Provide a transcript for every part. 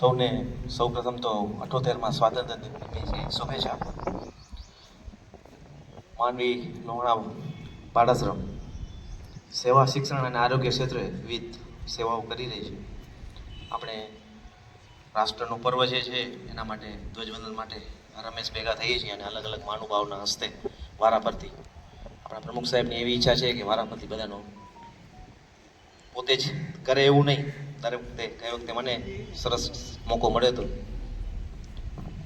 સૌને સૌપ્રથમ તો અઠોતેરમાં સ્વાતંત્ર્ય દિનની શુભેચ્છા માંડવી લોણા પાડાશ્રમ સેવા, શિક્ષણ અને આરોગ્ય ક્ષેત્રે વિવિધ સેવાઓ કરી રહી છે. આપણે રાષ્ટ્રનું પર્વ જે છે, એના માટે ધ્વજવંદન માટે રમેશ ભેગા થઈએ છીએ અને અલગ અલગ મહાનુભાવના હસ્તે વારાફરતી. આપણા પ્રમુખ સાહેબની એવી ઈચ્છા છે કે વારા પરથી બધાનો પોતે જ કરે એવું નહીં. દરેક વખતે કઈ વખતે મને સરસ મોકો મળ્યો હતો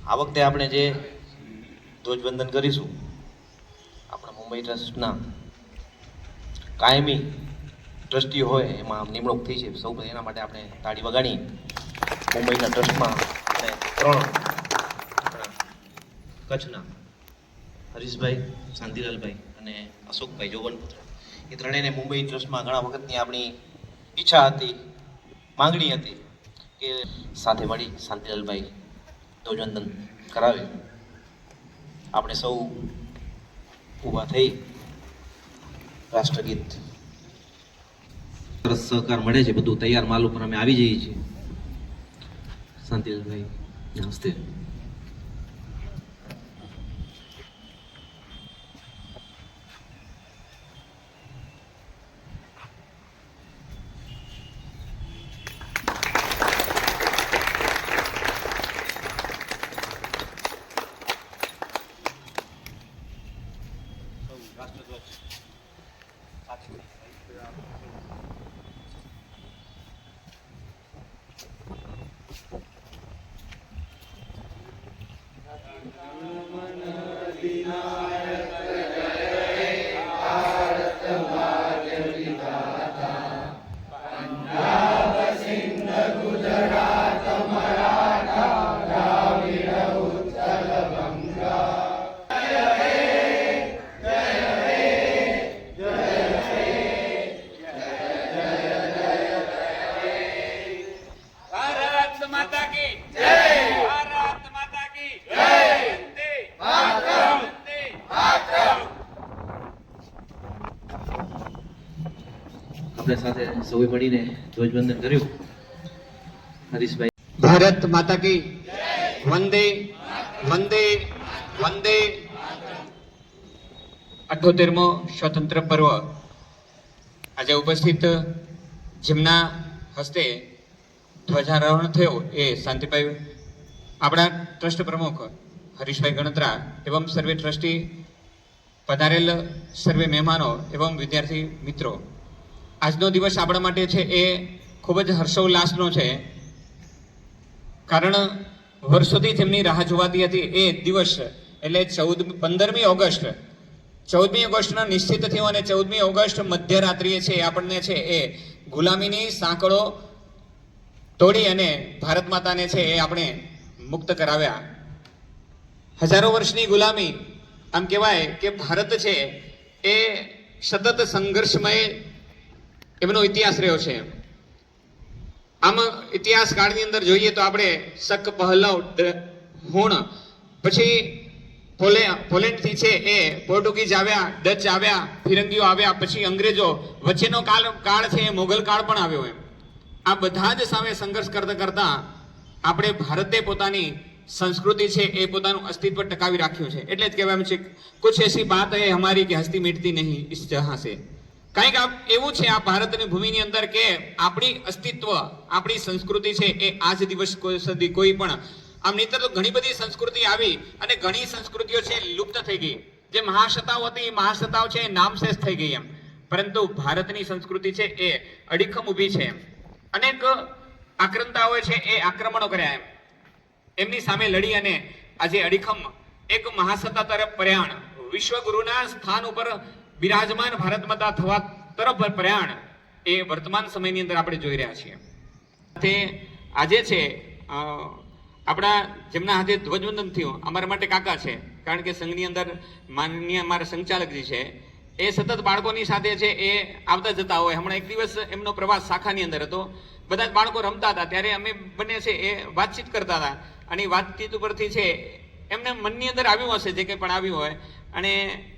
આ વખતે આપણે જે ધ્વજવંદન કરીશું, આપણા મુંબઈ ટ્રસ્ટના કાયમી ટ્રસ્ટી હોય, એમાં નિમણૂક થઈ છે. સૌ એના માટે આપણે તાળી વગાડી મુંબઈના ટ્રસ્ટમાં આપણે ત્રણ આપણા કચ્છના હરીશભાઈ, શાંતિલાલભાઈ અને અશોકભાઈ જોવનપુત્ર એ ત્રણેયને મુંબઈ ટ્રસ્ટમાં ઘણા વખતની આપણી ઈચ્છા હતી. માંગણી હતી કે સાથે મળી શાંતિલાલભાઈ ધ્વજવંદન કરાવે. આપણે સૌ ઊભા થઈ રાષ્ટ્રગીત સરસ સહકાર મળે છે, બધું તૈયાર માલ ઉપર અમે આવી જઈએ છીએ. શાંતિલાલભાઈ નમસ્તે ભારત માતા કી જય ભારત માતા કી જય વંદે માતરમ વંદે માતરમ આપણે સાથે સૌએ મળીને ધ્વજવંદન કર્યું. હરીશભાઈ. ભારત માતા કી વંદે વંદે વંદે. અઠોતેરમો સ્વતંત્ર પર્વ. આજે ઉપસ્થિત જેમના હસ્તે ધ્વજારોહણ થયો એ શાંતિભાઈ, આપણા ટ્રસ્ટ પ્રમુખ હરીશભાઈ ગણત્રા એવં સર્વે ટ્રસ્ટી પધારેલ સર્વે મહેમાનો એવં વિદ્યાર્થી મિત્રો આજનો દિવસ આપણા માટે છે એ ખૂબ જ હર્ષોલ્લાસનો છે. કારણ વર્ષોથી તેમની રાહ જોવાતી હતી એ દિવસ એટલે ચૌદ, પંદરમી ઓગસ્ટ. ચૌદમી ઓગસ્ટનો નિશ્ચિત થયો અને ચૌદમી ઓગસ્ટ મધ્યરાત્રિએ છે આપણને છે એ ગુલામીની સાંકળો તોડી અને ભારત માતાને છે એ આપણે મુક્ત કરાવ્યા. હજારો વર્ષની ગુલામી, આમ કહેવાય કે ભારત છે એ સતત સંઘર્ષમય એમનો ઇતિહાસ રહ્યો છે. આમ ઇતિહાસ કાળની અંદર જોઈએ તો આપણે શક, પહલવ હુણ, પછી પોલે, પોલેન્ડથી છે એ પોર્ટુગીઝ આવ્યા, ડચ આવ્યા, ફિરંગીઓ આવ્યા, પછી અંગ્રેજો, વચ્ચેનો કાળ કાળ છે એ મોગલ કાળ પણ આવ્યો એમ. આ બધા જ સામે સંઘર્ષ કરતા કરતા આપણે ભારતે પોતાની સંસ્કૃતિ છે એ પોતાનું અસ્તિત્વ ટકાવી રાખ્યું છે. એટલે જ કહેવાય છે કુછ એસી બાત હે હમારી કે હસ્તી મીટતી નહીં, ઇસ જહાં સે. કંઈક આ એવું છે આ ભારતની ભૂમિની અંદર કે આપણી અસ્તિત્વ, આપણી સંસ્કૃતિ છે એ આજ દિવસ સુધી કોઈ પણ, આમ નહીતર તો ઘણી બધી સંસ્કૃતિ આવી અને ઘણી સંસ્કૃતિઓ છે લુપ્ત થઈ ગઈ. જે મહાસત્તાઓ હતી એ મહાસત્તાઓ છે એ નામશેષ થઈ ગઈ એમ. પરંતુ ભારતની સંસ્કૃતિ છે એ અડીખમ ઊભી છે એમ. અનેક આક્રંતાઓએ છે એ આક્રમણો કર્યા એમ. એમની સામે લડી અને આજે અડીખમ એક મહાસત્તા તરફ પ્રયાણ વિશ્વગુરુના સ્થાન ઉપર બિરાજમાન ભારત માતા થવા તરફ પ્રયાણ એ વર્તમાન સમયની અંદર આપણે જોઈ રહ્યા છીએ. તે આજે છે આપણા જેમના હાથે ધ્વજવંદન થયું, અમારા માટે કાકા છે, કારણ કે સંઘની અંદર માનનીય અમારા સંચાલકજી છે, એ સતત બાળકોની સાથે છે, એ આવતા જતા હોય. હમણાં એક દિવસ એમનો પ્રવાસ શાખાની અંદર હતો. બધા જ બાળકો રમતા હતા. ત્યારે અમે બંને છે, એ વાતચીત કરતા હતા. અને વાતચીત ઉપરથી છે, એમને મનની અંદર આવ્યું હશે, જે કંઈ પણ આવ્યું હોય. અને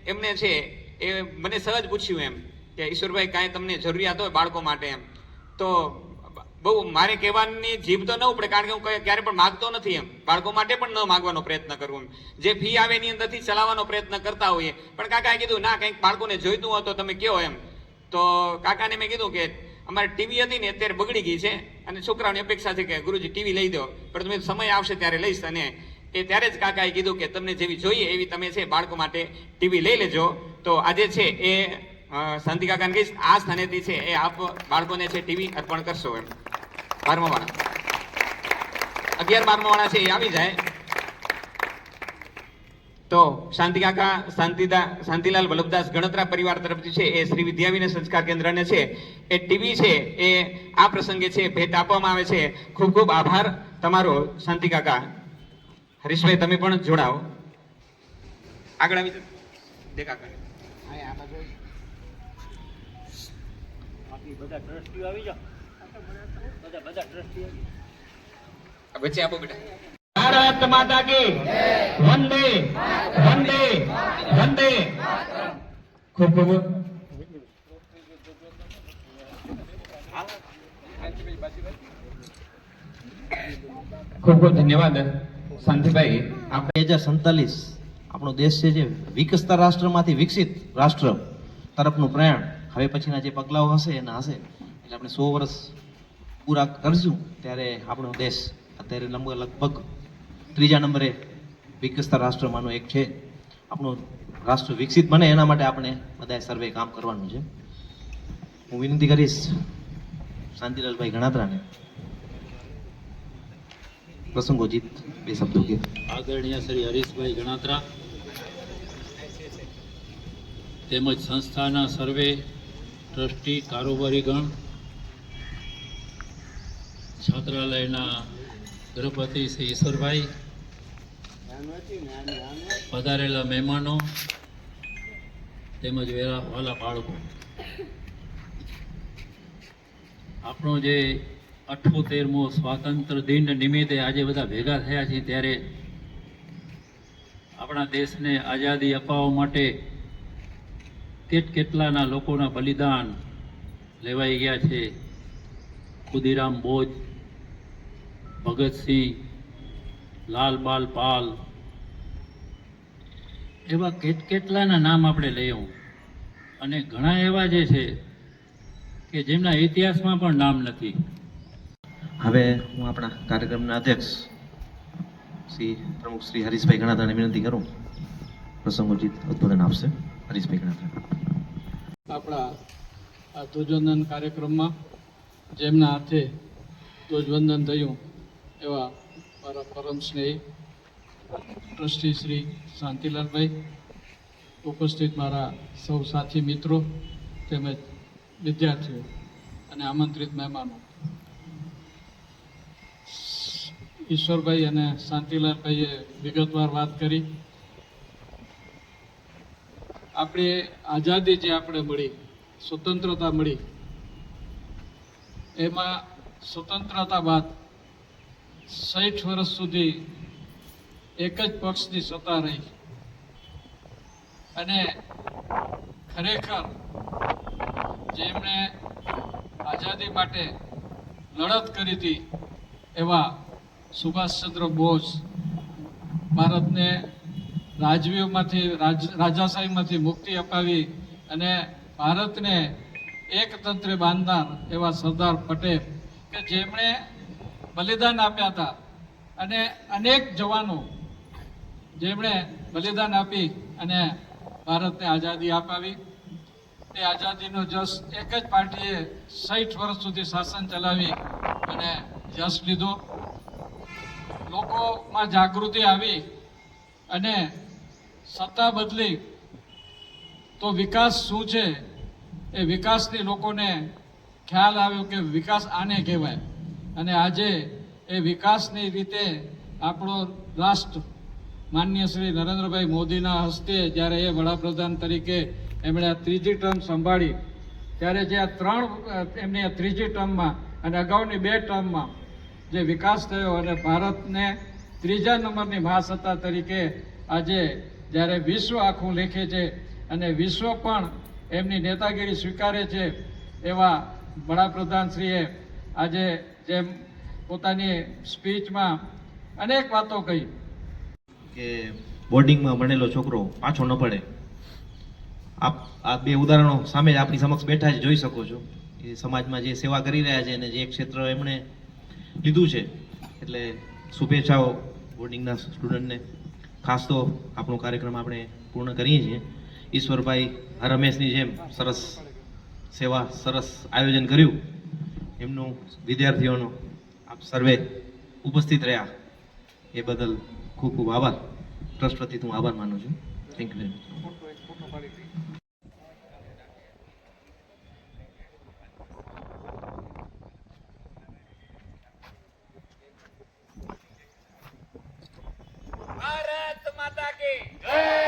એમને છે એ મને સહજ પૂછ્યું એમ કે ઈશ્વરભાઈ, કાંઈ તમને જરૂરિયાત હોય બાળકો માટે એમ. તો બહુ મારે કહેવાની જીભ તો ન ઉપડે, કારણ કે હું ક્યારે પણ માગતો નથી એમ. બાળકો માટે પણ ન માગવાનો પ્રયત્ન કરું એમ. જે ફી આવે એની અંદરથી ચલાવવાનો પ્રયત્ન કરતા હોઈએ. પણ કાકાએ કીધું, ના, કંઈક બાળકોને જોઈતું હોય તો તમે કહો એમ. તો કાકાને મેં કીધું કે, અમારે ટીવી હતી ને, અત્યારે બગડી ગઈ છે અને છોકરાઓની અપેક્ષા છે કે ગુરુજી ટીવી લઈ દો. પણ તમે સમય આવશે ત્યારે લઈશ અને એ ત્યારે જ કાકાએ કીધું કે તમને જેવી જોઈએ એવી તમે છે બાળકો માટે ટીવી લઈ લેજો. તો આજે છે એ શાંતિ કાકાને કહીશ, આ સ્થાનેથી છે એ આપ બાળકોને છે ટીવી અર્પણ કરશો એમ. બારમા વાળા અગિયાર બારમા વાળા છે એ આવી જાય. તો શાંતિ કાકા, શાંતિદા, શાંતિલાલ વલ્લભદાસ ગણતરા પરિવાર તરફથી છે એ શ્રી વિદ્યાવીને સંસ્કાર કેન્દ્રને છે એ ટીવી છે એ આ પ્રસંગે છે ભેટ આપવામાં આવે છે. ખૂબ ખૂબ આભાર તમારો, શાંતિ કાકા. હરીશભાઈ તમે પણ જોડાઓ. આગળ આવી જાઓ. દે કાકા બધા ટ્રસ્ટીઓ આવી જાઓ. બધા બધા ટ્રસ્ટીઓ વચ્ચે આપો બેટા. ભારત માતા કી વંદે. વંદે. વંદે. ખૂબ ખૂબ. ખૂબ ખૂબ ધન્યવાદ. શાંતિભાઈ આપણે બે હજાર સંતાલીસ આપણો દેશ છે જે વિકસતા રાષ્ટ્રમાંથી વિકસિત રાષ્ટ્ર તરફનું પ્રયાણ. હવે પછીના જે પગલાઓ હશે, એના હશે. એટલે આપણે સો વર્ષ પૂરા કરશું ત્યારે આપણો દેશ અત્યારે લંબ લગભગ ત્રીજા નંબરે વિકસતા રાષ્ટ્રમાંનો એક છે. આપણું રાષ્ટ્ર વિકસિત બને એના માટે આપણે બધાએ સર્વે કામ કરવાનું છે. હું વિનંતી કરીશ શાંતિલાલભાઈ ગણાત્રાને પ્રસંગોચિત બે શબ્દો કે. આદરણીય શ્રી હરીશભાઈ ગણાત્રા તેમજ સંસ્થાના સર્વે ટ્રસ્ટી કારોબારીગણ છાત્રાલયના ગૃહપતિ શ્રી ઈશ્વરભાઈ, પધારેલા મહેમાનો તેમજ વેરા વાલા બાળકો. આપણો જે અઠ્ઠોતેરમો સ્વાતંત્ર્ય દિન નિમિત્તે આજે બધા ભેગા થયા છીએ ત્યારે આપણા દેશને આઝાદી અપાવવા માટે કેટ કેટલાના લોકોના બલિદાન લેવાઈ ગયા છે? ખુદીરામ બોજ ભગતસિંહ લાલબાલ પાલ, એવા કેટ કેટલાના નામ આપણે લઈ આવું અને ઘણા એવા જે છે કે જેમના ઇતિહાસમાં પણ નામ નથી. હવે હું આપણા કાર્યક્રમના અધ્યક્ષ શ્રી પ્રમુખ શ્રી હરીશભાઈ ગણાતાને વિનંતી કરું. પ્રસંગોચિત ઉદ્બોધન આપશે. હરીશભાઈ ગણાતા આપણા આ ધ્વજવંદન કાર્યક્રમમાં જેમના હાથે ધ્વજવંદન થયું એવા મારા પરમ સ્નેહી ટ્રસ્ટી શ્રી શાંતિલાલભાઈ, ઉપસ્થિત મારા સૌ સાથી મિત્રો તેમજ વિદ્યાર્થીઓ અને આમંત્રિત મહેમાનો. ઈશ્વરભાઈ અને શાંતિલાલભાઈએ વિગતવાર વાત કરી. આપણે આઝાદી જે આપણે મળી, સ્વતંત્રતા મળી, એમાં સ્વતંત્રતા બાદ સાઠ વર્ષ સુધી એક જ પક્ષની સત્તા રહી. અને ખરેખર જેમણે આઝાદી માટે લડત કરી હતી એવા સુભાષચંદ્ર બોઝ ભારતને રાજવીઓમાંથી, રાજ, રાજાશાહીમાંથી મુક્તિ અપાવી અને ભારતને એકતંત્ર બાંધનાર એવા સરદાર પટેલ કે જેમણે બલિદાન આપ્યા હતા. અને અનેક જવાનો જેમણે બલિદાન આપી અને ભારતને આઝાદી અપાવી. તે આઝાદીનો જશ એક જ પાર્ટીએ સાઠ વર્ષ સુધી શાસન ચલાવી અને જશ લીધો. લોકોમાં જાગૃતિ આવી અને સત્તા બદલી, તો વિકાસ શું છે? એ વિકાસથી લોકોને ખ્યાલ આવ્યો કે વિકાસ આને કહેવાય. અને આજે એ વિકાસની રીતે આપણો રાષ્ટ્ર માન્ય શ્રી નરેન્દ્રભાઈ મોદીના હસ્તે જ્યારે એ વડાપ્રધાન તરીકે એમણે આ ત્રીજી ટર્મ સંભાળી, ત્યારે જે આ ત્રણ, એમની આ ત્રીજી ટર્મમાં અને અગાઉની બે ટર્મમાં જે વિકાસ થયો અને ભારતને ત્રીજા નંબરની મહાસત્તા તરીકે આજે જ્યારે વિશ્વ આખું લેખે છે અને વિશ્વ પણ એમની નેતાગીરી સ્વીકારે છે, એવા વડાપ્રધાનશ્રીએ આજે જેમ પોતાની સ્પીચમાં અનેક વાતો કહી. કે બોર્ડિંગમાં ભણેલો છોકરો પાછો ન પડે આપ, આ બે ઉદાહરણો સામે આપણી સમક્ષ બેઠા જ જોઈ શકો છો. એ સમાજમાં જે સેવા કરી રહ્યા છે અને જે ક્ષેત્ર એમણે લીધું છે. એટલે શુભેચ્છાઓ બોર્ડિંગના સ્ટુડન્ટને. ખાસ તો આપણો કાર્યક્રમ આપણે પૂર્ણ કરીએ છીએ. ઈશ્વરભાઈ રમેશની જેમ સરસ સેવા, સરસ આયોજન કર્યું. એમનું વિદ્યાર્થીઓનો આપ સર્વે ઉપસ્થિત રહ્યા. એ બદલ ખૂબ ખૂબ આભાર. ટ્રસ્ટ વતી હું આભાર માનું છું. Thank you very much Bharat માતા કી જય